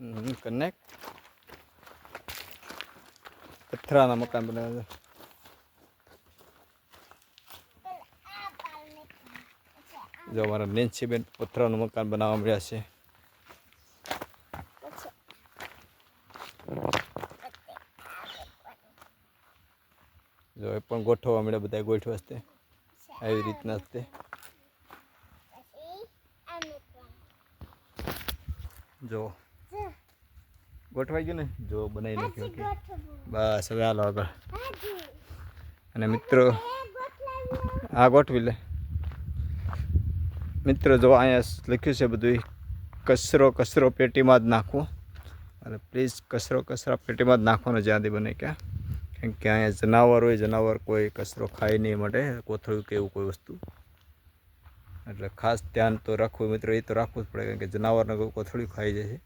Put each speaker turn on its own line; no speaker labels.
હમ connect પથરાના મકાન બનાવે છે જો અમારા નેન્સીબેન પથરાનું મકાન બનાવવા મળ્યા છે જો એ પણ ગોઠવવા મળ્યા બધા ગોઠવા તે આવી રીતના જ જો ગોઠવાઈ ગયું ને? જો બનાવી નાખ્યું બસ હવે હાલો આગળ. અને મિત્રો આ ગોઠવી લે. મિત્રો જો અહીંયા લખ્યું છે બધું કચરો કચરો પેટીમાં જ નાખવો. અને પ્લીઝ કચરો કચરા પેટીમાં જ નાખવાનો જ્યાંથી બને ક્યાં. કેમ કે અહીંયા જનાવર હોય જનાવર કોઈ કચરો ખાય નહીં માટે કોથળું કે એવું કોઈ વસ્તુ. એટલે ખાસ ધ્યાન તો રાખવું મિત્રો એ તો રાખવું જ પડે કારણ કે જનાવરને કોથળું ખાઈ જાય છે.